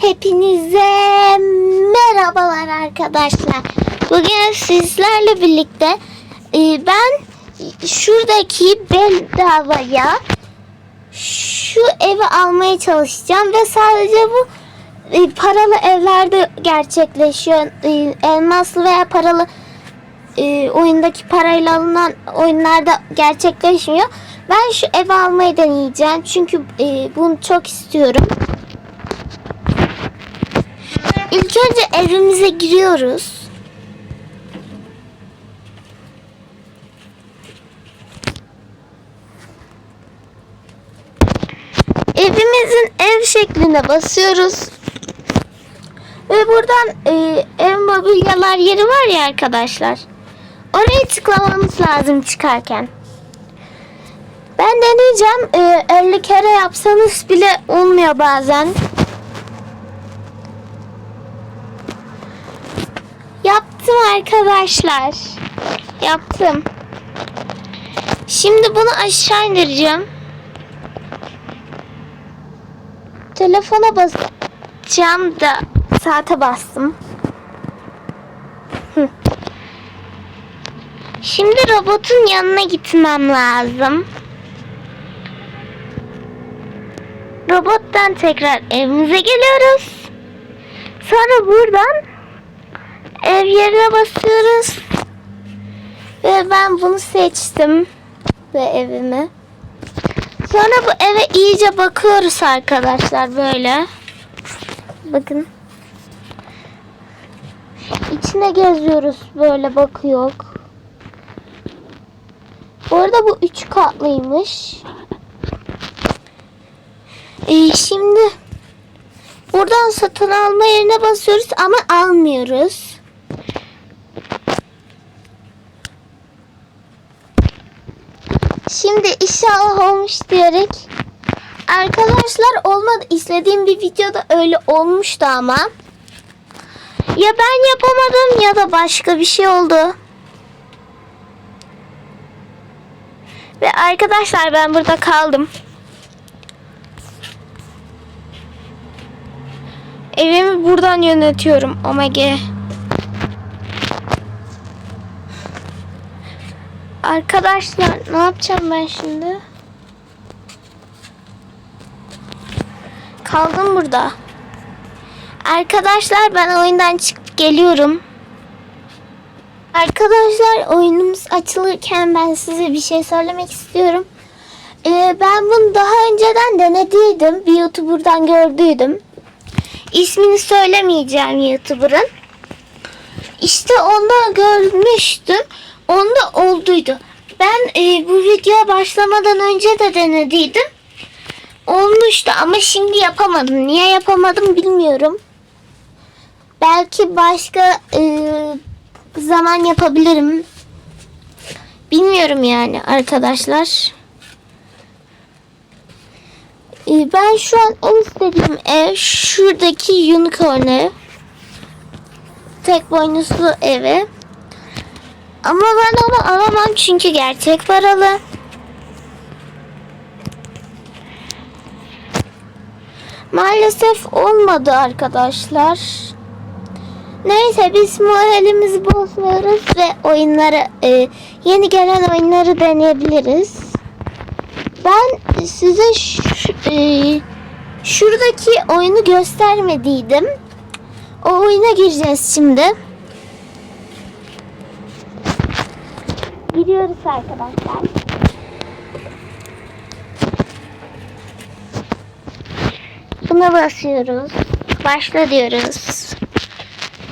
Hepinize merhabalar arkadaşlar. Bugün sizlerle birlikte e, ben şuradaki bedavaya şu evi almaya çalışacağım ve sadece bu e, paralı evlerde gerçekleşiyor. E, elmaslı veya paralı oyundaki parayla alınan oyunlarda gerçekleşmiyor. Ben şu evi almayı deneyeceğim. Çünkü bunu çok istiyorum. İlk önce evimize giriyoruz. Evimizin ev şekline basıyoruz. Ve buradan e, ev mobilyalar yeri var ya arkadaşlar. Oraya tıklamamız lazım çıkarken. Ben deneyeceğim. E, 50 kere yapsanız bile olmuyor bazen. Yaptım arkadaşlar. Yaptım. Şimdi bunu aşağı indireceğim. Telefona basacağım da saate bastım. Şimdi robotun yanına gitmem lazım. Robottan tekrar evimize geliyoruz. Sonra buradan ev yerine basıyoruz. Ve ben bunu seçtim. Ve evimi. Sonra bu eve iyice bakıyoruz arkadaşlar böyle. Bakın. İçine geziyoruz böyle bakıyor. Bu arada bu üç katlıymış. Ee, şimdi buradan satın alma yerine basıyoruz ama almıyoruz. Şimdi inşallah olmuş diyerek Arkadaşlar olmadı. İzlediğim bir videoda öyle olmuştu ama. Ya ben yapamadım ya da başka bir şey oldu. Ve arkadaşlar ben burada kaldım. Evimi buradan yönetiyorum. Omega. Arkadaşlar ne yapacağım ben şimdi? Kaldım burada. Arkadaşlar ben oyundan çıkıp geliyorum. Arkadaşlar oyunumuz açılırken ben size bir şey söylemek istiyorum. Ee, ben bunu daha önceden denediydim. Bir YouTuber'dan gördüydüm. İsmini söylemeyeceğim YouTuber'ın. İşte onda görmüştüm. Onda olduydu. Ben e, bu videoya başlamadan önce de denediydim. Olmuştu ama şimdi yapamadım. Niye yapamadım bilmiyorum. Belki başka e, zaman yapabilirim. Bilmiyorum yani arkadaşlar. E, ben şu an en istediğim ev şuradaki unicorn ev. Tek boynuzlu evi. Ama ben onu alamam çünkü gerçek paralı. Maalesef olmadı arkadaşlar. Neyse biz moralimizi bozmuyoruz ve oyunları e, yeni gelen oyunları deneyebiliriz. Ben size e, şuradaki oyunu göstermediydim. O oyuna gireceğiz şimdi. Giriyoruz arkadaşlar. Buna basıyoruz. Başla diyoruz.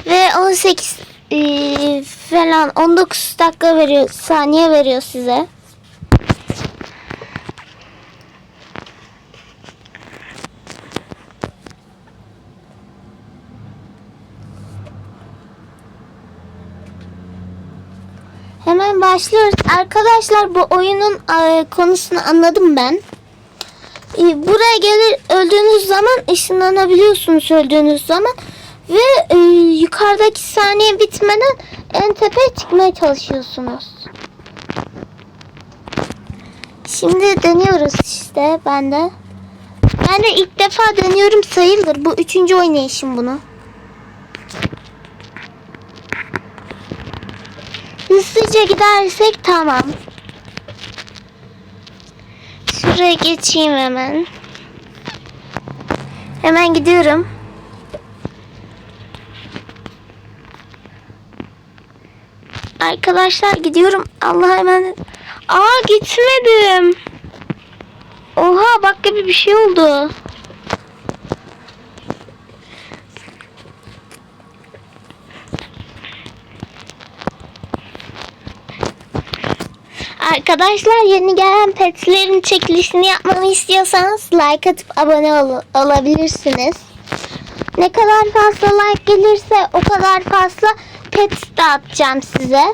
Ve 18 e, falan 19 dakika veriyor, saniye veriyor size. Hemen başlıyoruz. Arkadaşlar bu oyunun e, konusunu anladım ben. E, buraya gelir öldüğünüz zaman ışınlanabiliyorsunuz öldüğünüz zaman ve e, yukarıdaki saniye bitmeden en tepeye çıkmaya çalışıyorsunuz. Şimdi deniyoruz işte ben de. Ben de ilk defa dönüyorum sayılır. Bu üçüncü oynayışım bunu. Hızlıca gidersek tamam. Şuraya geçeyim hemen. Hemen gidiyorum. Arkadaşlar gidiyorum. Allah'a emanet. Aa gitmedim. Oha bak gibi bir şey oldu. Arkadaşlar yeni gelen petlerin çekilişini yapmamı istiyorsanız like atıp abone ol- olabilirsiniz. Ne kadar fazla like gelirse o kadar fazla pet dağıtacağım size.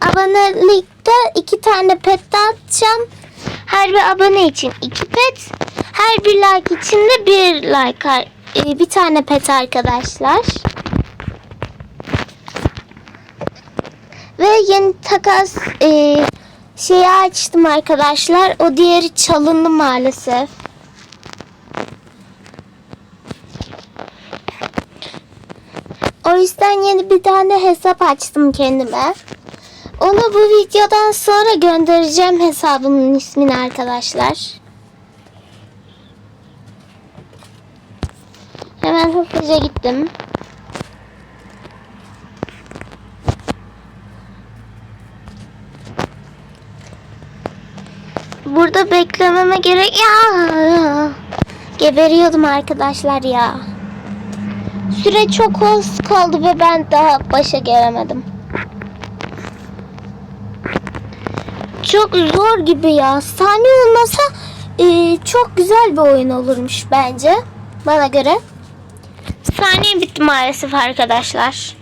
Abonelikte iki tane pet dağıtacağım. Her bir abone için iki pet. Her bir like için de bir like e, bir tane pet arkadaşlar. Ve yeni takas e, şeyi açtım arkadaşlar. O diğeri çalındı maalesef. O yüzden yeni bir tane hesap açtım kendime. Onu bu videodan sonra göndereceğim hesabımın ismini arkadaşlar. Hemen hızlıca gittim. Burada beklememe gerek ya. Geberiyordum arkadaşlar ya. Süre çok az kaldı ve ben daha başa gelemedim. Çok zor gibi ya. Saniye olmasa e, çok güzel bir oyun olurmuş bence. Bana göre. Saniye bitti maalesef arkadaşlar.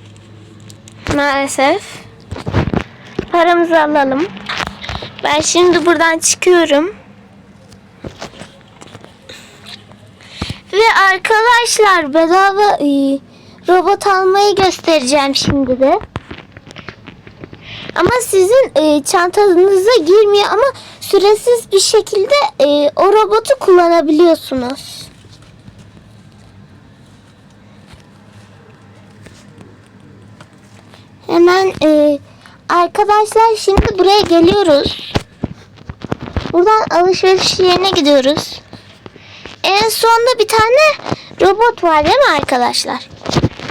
Maalesef. Paramızı alalım. Ben şimdi buradan çıkıyorum. Ve arkadaşlar bedava e, robot almayı göstereceğim şimdi de. Ama sizin e, çantanıza girmiyor ama süresiz bir şekilde e, o robotu kullanabiliyorsunuz. Hemen e, arkadaşlar şimdi buraya geliyoruz. Buradan alışveriş yerine gidiyoruz. En sonda bir tane robot var değil mi arkadaşlar?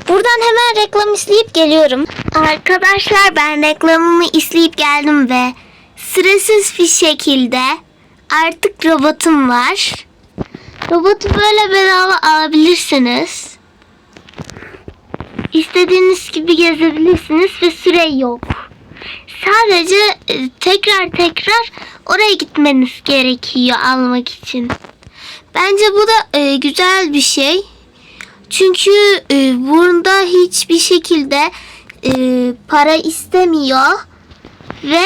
Buradan hemen reklam izleyip geliyorum. Arkadaşlar ben reklamımı izleyip geldim ve sırasız bir şekilde artık robotum var. Robotu böyle bedava alabilirsiniz. İstediğiniz gibi gezebilirsiniz ve süre yok. Sadece e, tekrar tekrar oraya gitmeniz gerekiyor almak için. Bence bu da e, güzel bir şey. Çünkü e, burada hiçbir şekilde e, para istemiyor ve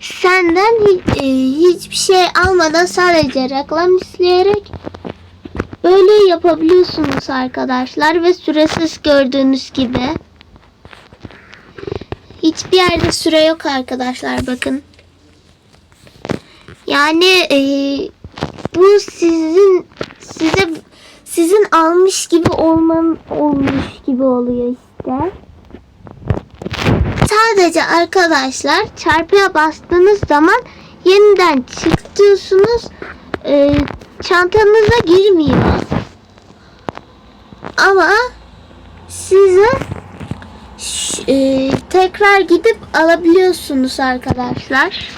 senden e, hiçbir şey almadan sadece reklam izleyerek böyle yapabiliyorsunuz arkadaşlar ve süresiz gördüğünüz gibi. Hiçbir yerde süre yok arkadaşlar bakın. Yani e, bu sizin size sizin almış gibi olman olmuş gibi oluyor işte. Sadece arkadaşlar çarpıya bastığınız zaman yeniden çıktıyorsunuz. E, çantanıza girmiyor. Ama size e, tekrar gidip alabiliyorsunuz arkadaşlar.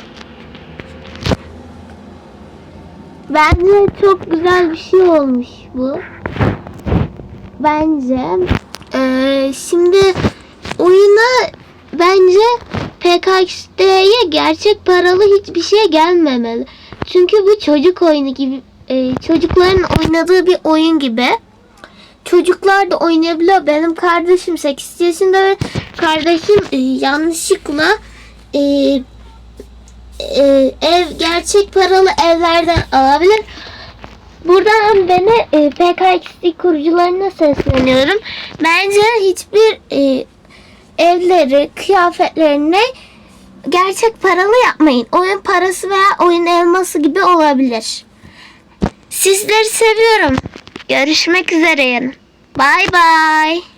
Bence çok güzel bir şey olmuş bu. Bence. Ee, şimdi oyuna bence PKXD'ye gerçek paralı hiçbir şey gelmemeli. Çünkü bu çocuk oyunu gibi e, çocukların oynadığı bir oyun gibi. Çocuklar da oynayabiliyor. Benim kardeşim 8 yaşında ve kardeşim e, yanlışlıkla e, e, ev gerçek paralı evlerden alabilir. Buradan beni e, PKXD kurucularına sesleniyorum. Bence hiçbir e, evleri, kıyafetlerini gerçek paralı yapmayın. Oyun parası veya oyun elması gibi olabilir. Sizleri seviyorum. Görüşmek üzere yarın. Bye bye.